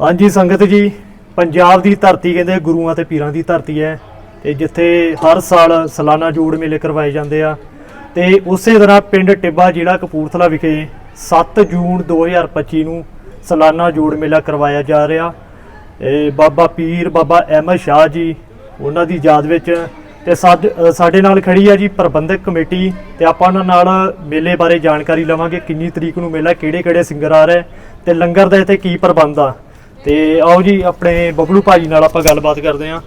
ਹਾਂਜੀ, ਸੰਗਤ ਜੀ, ਪੰਜਾਬ ਦੀ ਧਰਤੀ ਕਹਿੰਦੇ ਗੁਰੂਆਂ ਤੇ ਪੀਰਾਂ ਦੀ ਧਰਤੀ ਹੈ ਤੇ ਜਿੱਥੇ ਹਰ ਸਾਲ ਸਾਲਾਨਾ ਜੋੜ ਮੇਲੇ ਕਰਵਾਏ ਜਾਂਦੇ ਆ ਤੇ ਉਸੇ ਤਰ੍ਹਾਂ ਪਿੰਡ ਟਿੱਬਾ ਜ਼ਿਲ੍ਹਾ ਕਪੂਰਥਲਾ ਵਿਖੇ 7 ਜੂਨ 2025 ਨੂੰ ਸਾਲਾਨਾ ਜੋੜ ਮੇਲਾ ਕਰਵਾਇਆ ਜਾ ਰਿਹਾ। ਇਹ ਬਾਬਾ ਪੀਰ, ਬਾਬਾ ਅਹਿਮਦ ਸ਼ਾਹ ਜੀ, ਉਹਨਾਂ ਦੀ ਯਾਦ ਵਿੱਚ ਤੇ ਸਾਡ- ਸਾਡੇ ਨਾਲ ਖੜੀ ਆ ਜੀ ਪ੍ਰਬੰਧਕ ਕਮੇਟੀ ਤੇ ਆਪਾਂ ਉਹਨਾਂ ਨਾਲ ਮੇਲੇ ਬਾਰੇ ਜਾਣਕਾਰੀ ਲਵਾਂਗੇ, ਕਿੰਨੀ ਤਰੀਕ ਨੂੰ ਮੇਲਾ ਕਿਹੜੇ ਕਿਹੜੇ ਸਿੰਗਰ ਆ ਰਹੇ ਤੇ ਲੰਗਰ ਦਾ ਇੱਥੇ ਕੀ ਪ੍ਰਬੰਧ ਆ। ਤੇ ਆਓ ਜੀ ਆਪਣੇ ਬਬਲੂ ਭਾਜੀ ਨਾਲ ਆਪਾਂ ਗੱਲਬਾਤ ਕਰਦੇ ਆਂ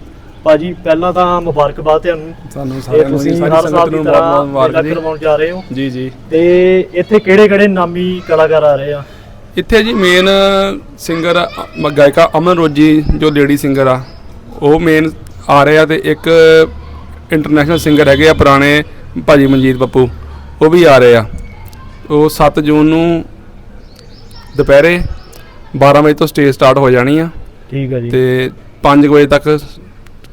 ਭਾਜੀ ਪਹਿਲਾਂ ਤਾਂ ਮੁਬਾਰਕਬਾਦ ਤੁਹਾਨੂੰ। ਸਾਨੂੰ ਤੇ ਸਾਰਿਆਂ ਨੂੰ ਜੀ ਸਾਰੀ ਸੰਗਤ ਨੂੰ ਬਹੁਤ ਮੁਬਾਰਕ ਜੀ। ਕਰਵਾਉਣ ਜਾ ਰਹੇ ਹੋ। ਜੀ ਜੀ। ਤੇ ਇੱਥੇ ਕਿਹੜੇ ਕਿਹੜੇ ਨਾਮੀ ਕਲਾਕਾਰ ਆ ਰਹੇ ਆ? ਇੱਥੇ ਜੀ ਮੇਨ ਸਿੰਗਰ ਗਾਇਕਾ ਅਮਨ ਰੋਜੀ ਜੋ ਲੇਡੀ ਸਿੰਗਰ ਆ। ਉਹ ਮੇਨ ਆ ਰਹੇ ਆ ਤੇ ਇੱਕ ਇੰਟਰਨੈਸ਼ਨਲ ਸਿੰਗਰ ਹੈਗੇ ਆ ਪੁਰਾਣੇ ਭਾਜੀ ਮਨਜੀਤ ਪੱਪੂ ਉਹ ਵੀ ਆ ਰਹੇ ਆ। ਉਹ 7 ਜੂਨ ਨੂੰ ਦੁਪਹਿਰੇ 12 ਵਜੇ ਤੋਂ ਸਟੇਜ ਸਟਾਰਟ ਹੋ ਜਾਣੀ ਆ। ਠੀਕ ਆ ਜੀ। ਤੇ 5 ਵਜੇ ਤੱਕ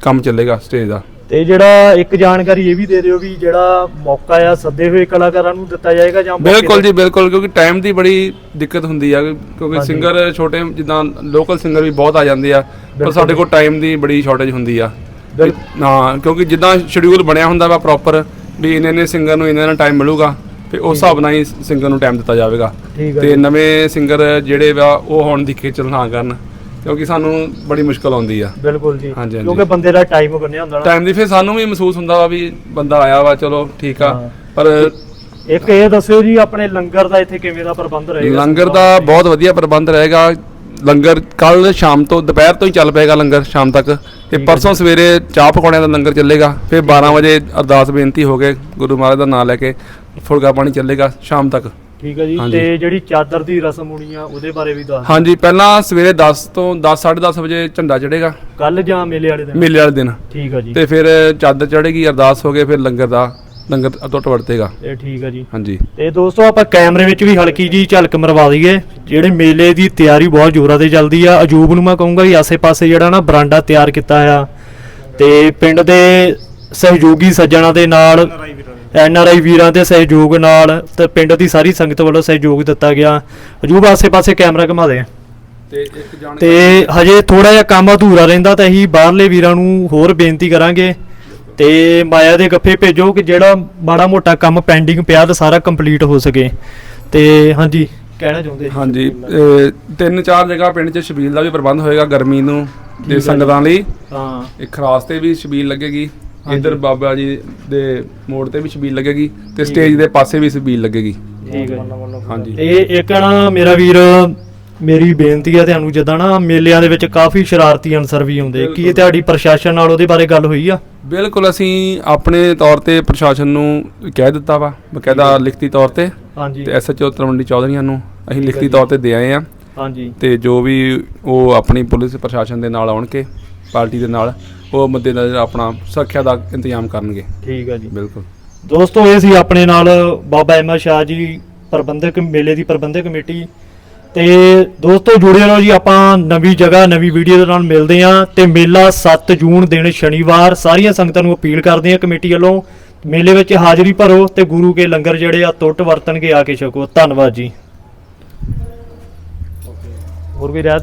ਕੰਮ ਚੱਲੇਗਾ ਸਟੇਜ ਦਾ। ਤੇ ਜਿਹੜਾ ਇੱਕ ਜਾਣਕਾਰੀ ਇਹ ਵੀ ਦੇ ਦਿਓ ਵੀ ਜਿਹੜਾ ਮੌਕਾ ਆ ਸੱਦੇ ਹੋਏ ਕਲਾਕਾਰਾਂ ਨੂੰ ਦਿੱਤਾ ਜਾਏਗਾ ਜਾਂ ਮੌਕੇ ਬਿਲਕੁਲ ਜੀ ਬਿਲਕੁਲ ਕਿਉਂਕਿ ਟਾਈਮ ਦੀ ਬੜੀ ਦਿੱਕਤ ਹੁੰਦੀ ਆ ਕਿਉਂਕਿ ਹਾਂਜੀ। ਸਿੰਗਰ ਛੋਟੇ ਜਿੱਦਾਂ ਲੋਕਲ ਸਿੰਗਰ ਵੀ ਬਹੁਤ ਆ ਜਾਂਦੇ ਆ ਪਰ ਬਿਲਕੁਲ ਸਾਡੇ ਕੋਲ ਟਾਈਮ ਦੀ ਬੜੀ ਸ਼ਾਰਟੇਜ ਹੁੰਦੀ ਆ। ਬਿਲ- ਹਾਂ ਕਿਉਂਕਿ ਜਿੱਦਾਂ ਸ਼ਡਿਊਲ ਬਣਿਆ ਹੁੰਦਾ ਵਾ ਪ੍ਰੋਪਰ ਵੀ ਇੰਨੇ ਇੰਨੇ ਸਿੰਗਰ ਨੂੰ ਇੰਨਾ ਇੰਨਾ ਟਾਈਮ ਮਿਲੂਗਾ। ਤੇ ਉਸ ਹਿਸਾਬ ਨਾਲ ਹੀ ਸਿੰਗਰ ਨੂੰ ਟਾਈਮ ਦਿੱਤਾ ਜਾਵੇਗਾ। ਠੀਕ ਤੇ। ਨਵੇਂ ਸਿੰਗਰ ਜਿਹੜੇ ਵਾ ਉਹ ਹੁਣ ਦੀ ਖੇਚਲ ਨਾ ਕਰਨ ਕਿਉਂਕਿ ਸਾਨੂੰ ਬੜੀ ਮੁਸ਼ਕਲ ਆਉਂਦੀ ਆ। ਬਿਲਕੁਲ ਜੀ। ਹਾਂਜੀ, ਹਾਂਜੀ। ਕਿਉਂਕਿ ਬੰਦੇ ਦਾ ਟਾਈਮ ਬੰਨਿਆ ਹੁੰਦਾ ਨਾ। ਟਾਈਮ ਦੀ ਫਿਰ ਸਾਨੂੰ ਵੀ ਮਹਿਸੂਸ ਹੁੰਦਾ ਵਾ ਵੀ ਬੰਦਾ ਆਇਆ ਵਾ ਚਲੋ ਠੀਕ ਆ। ਹਾਂ। ਪਰ ਇੱਕ ਇਹ ਦੱਸਿਓ ਜੀ ਆਪਣੇ ਲੰਗਰ ਦਾ ਇੱਥੇ ਕਿਵੇਂ ਦਾ ਪ੍ਰਬੰਧ ਰਹੇਗਾ? ਲੰਗਰ ਦਾ ਬਹੁਤ ਵਧੀਆ ਪ੍ਰਬੰਧ ਰਹੇਗਾ। ਲੰਗਰ ਕੱਲ ਸ਼ਾਮ ਤੋਂ ਦੁਪਹਿਰ ਤੋਂ ਹੀ ਚੱਲ ਪਏਗਾ ਲੰਗਰ ਸ਼ਾਮ ਤੱਕ। ਤੇ ਪਰਸੋਂ ਸਵੇਰੇ ਚਾਹ ਪਕੌੜਿਆਂ ਦਾ ਲੰਗਰ ਚੱਲੇਗਾ ਫਿਰ 12 ਵਜੇ ਅਰਦਾਸ ਬੇਨਤੀ ਹੋ ਕੇ ਗੁਰੂ ਮਹਾਰਾਜ ਦਾ ਨਾਮ ਲੈ ਕੇ ਫੁਲਕਾ ਪਾਣੀ ਚੱਲੇਗਾ ਸ਼ਾਮ ਤੱਕ। ਠੀਕ ਹੈ ਜੀ। ਤੇ ਜਿਹੜੀ ਚਾਦਰ ਦੀ ਰਸਮ ਹੋਣੀ ਆ ਉਹਦੇ ਬਾਰੇ ਵੀ ਦੱਸ ਹਾਂਜੀ ਪਹਿਲਾਂ ਸਵੇਰੇ 10 ਤੋਂ 10 10:30 ਵਜੇ ਝੰਡਾ ਚੜੇਗਾ ਕੱਲ ਜਾਂ ਮੇਲੇ ਵਾਲੇ ਦਿਨ? ਮੇਲੇ ਵਾਲੇ ਦਿਨ। ਠੀਕ ਆ ਜੀ। ਤੇ ਫਿਰ ਚਾਦਰ ਚੜੇਗੀ ਅਰਦਾਸ ਹੋ ਕੇ ਫਿਰ ਲੰਗਰ ਦਾ ਲੰਗਰ ਟੁੱਟ ਵਰਤੇਗਾ। ਇਹ ਠੀਕ ਆ ਜੀ। ਹਾਂਜੀ। ਤੇ ਦੋਸਤੋ ਆਪਾਂ ਕੈਮਰੇ ਵਿੱਚ ਵੀ ਹਲਕੀ ਜੀ ਝਲਕ ਮਰਵਾ ਦਈਏ। ਜਿਹੜੇ ਮੇਲੇ ਦੀ ਤਿਆਰੀ ਬਹੁਤ ਜ਼ੋਰਾਂ ਤੇ ਚੱਲਦੀ ਆ ਅਜੂਬ ਨੂੰ ਮੈਂ ਕਹੂੰਗਾ ਵੀ ਆਸੇ-ਪਾਸੇ ਜਿਹੜਾ ਨਾ ਬਰਾਂਡਾ ਤਿਆਰ ਕੀਤਾ ਆ। ਤੇ ਪਿੰਡ ਦੇ ਸਹਿਯੋਗੀ ਸੱਜਣਾ ਦੇ ਨਾਲ ਐਨ ਆਰ ਆਈ ਵੀਰਾਂ ਦੇ ਸਹਿਯੋਗ ਨਾਲ ਤੇ ਪਿੰਡ ਦੀ ਸਾਰੀ ਸੰਗਤ ਵੱਲੋਂ ਸਹਿਯੋਗ ਦਿੱਤਾ ਗਿਆ। ਅਜੂਬ ਆਸੇ-ਪਾਸੇ ਕੈਮਰਾ ਘੁਮਾ ਦੇ। ਤੇ ਇੱਕ ਜਾਣ ਤੇ ਹਜੇ ਥੋੜਾ ਜਿਹਾ ਕੰਮ ਅਧੂਰਾ ਰਹਿੰਦਾ ਤਾਂ ਅਸੀਂ ਬਾਹਰਲੇ ਵੀਰਾਂ ਨੂੰ ਹੋਰ ਬੇਨਤੀ ਕਰਾਂਗੇ। ਤੇ ਮਾਇਆ ਦੇ ਗੱਫੇ ਭੇਜੋ ਕਿ ਜਿਹੜਾ ਮਾੜਾ ਮੋਟਾ ਕੰਮ ਪੈਂਡਿੰਗ ਪਿਆ ਤਾਂ ਸਾਰਾ ਕੰਪਲੀਟ ਹੋ ਸਕੇ। ਤੇ ਹਾਂਜੀ ਕਹਿਣਾ ਚਾਹੁੰਦੇ ਹਾਂਜੀ ਇਹ ਤਿੰਨ ਚਾਰ ਜਗ੍ਹਾ ਪਿੰਡ 'ਚ ਛਬੀਲ ਦਾ ਵੀ ਪ੍ਰਬੰਧ ਹੋਏਗਾ ਗਰਮੀ ਨੂੰ ਤੇ ਸੰਗਤਾਂ ਲਈ। ਹਾਂ। ਇੱਕ ਖਰਾਸ ਤੇ ਵੀ ਛਬੀਲ ਲੱਗੇਗੀ। ਇੱਧਰ ਬਾਬਾ ਜੀ ਦੇ ਮੋੜ ਤੇ ਵੀ ਛਬੀਲ ਲੱਗੇਗੀ ਤੇ ਸਟੇਜ ਦੇ ਪਾਸੇ ਵੀ ਛਬੀਲ ਲੱਗੇਗੀ। ਠੀਕ ਹੈ ਹਾਂਜੀ। ਤੇ ਇੱਕ ਨਾ ਮੇਰਾ ਵੀਰ ਮੇਰੀ ਬੇਨਤੀ ਹੈ ਤੁਹਾਨੂੰ ਜਿੱਦਾਂ ਨਾ ਮੇਲਿਆਂ ਦੇ ਵਿੱਚ ਕਾਫੀ ਸ਼ਰਾਰਤੀ ਅਨਸਰ ਵੀ ਆਉਂਦੇ ਕੀ ਇਹ ਤੁਹਾਡੀ ਪ੍ਰਸ਼ਾਸਨ ਨਾਲ ਉਹਦੇ ਬਾਰੇ ਗੱਲ ਹੋਈ ਆ? ਬਿਲਕੁਲ ਅਸੀਂ ਆਪਣੇ ਤੌਰ ਤੇ ਪ੍ਰਸ਼ਾਸਨ ਨੂੰ ਕਹਿ ਦਿੱਤਾ ਵਾ ਬਕਾਇਦਾ ਲਿਖਤੀ ਤੌਰ ਤੇ। ਹਾਂਜੀ। ਤੇ ਐਸਐਚਓ ਤਲਵੰਡੀ ਚੌਧਰੀਆਂ ਨੂੰ ਅਸੀਂ ਲਿਖਤੀ। ਤੌਰ ਤੇ ਦੇ ਆਏ ਆ। ਹਾਂਜੀ। ਤੇ ਜੋ ਵੀ ਉਹ ਆਪਣੀ ਪੁਲਿਸ ਪ੍ਰਸ਼ਾਸਨ ਦੇ ਨਾਲ ਆਉਣ ਕੇ ਪਾਰਟੀ ਦੇ ਨਾਲ ਉਹ ਮੱਦੇਨਜ਼ਰ ਆਪਣਾ ਸੁਰੱਖਿਆ ਦਾ ਇੰਤਜ਼ਾਮ ਕਰਨਗੇ। ਠੀਕ ਹੈ ਜੀ। ਬਿਲਕੁਲ। ਦੋਸਤੋ ਇਹ ਸੀ ਆਪਣੇ ਨਾਲ ਬਾਬਾ ਅਹਿਮਦ ਸ਼ਾਹ ਜੀ ਪ੍ਰਬੰਧਕ ਮੇਲੇ ਦੀ ਪ੍ਰਬੰਧਕ ਕਮੇਟੀ ਤੇ ਦੋਸਤੋ ਜੁੜੇ ਰਹੋ ਜੀ, ਆਪਾਂ ਨਵੀਂ ਜਗ੍ਹਾ, ਨਵੀਂ ਵੀਡੀਓ ਦੇ ਨਾਲ ਮਿਲਦੇ ਆਂ ਤੇ ਮੇਲਾ 7 ਜੂਨ ਦਿਨ ਸ਼ਨੀਵਾਰ ਸਾਰੀਆਂ ਸੰਗਤਾਂ ਨੂੰ ਅਪੀਲ ਕਰਦੇ ਆਂ ਕਮੇਟੀ ਵੱਲੋਂ, ਮੇਲੇ ਵਿੱਚ ਹਾਜ਼ਰੀ ਭਰੋ ਤੇ ਗੁਰੂ ਕੇ ਲੰਗਰ ਜਿਹੜੇ ਆ ਟੁੱਟ ਵਰਤਣਗੇ ਆ ਕੇ ਛਕੋ। ਧੰਨਵਾਦ ਜੀ। ਹੋਰ ਵੀ ਰਹਿਤ?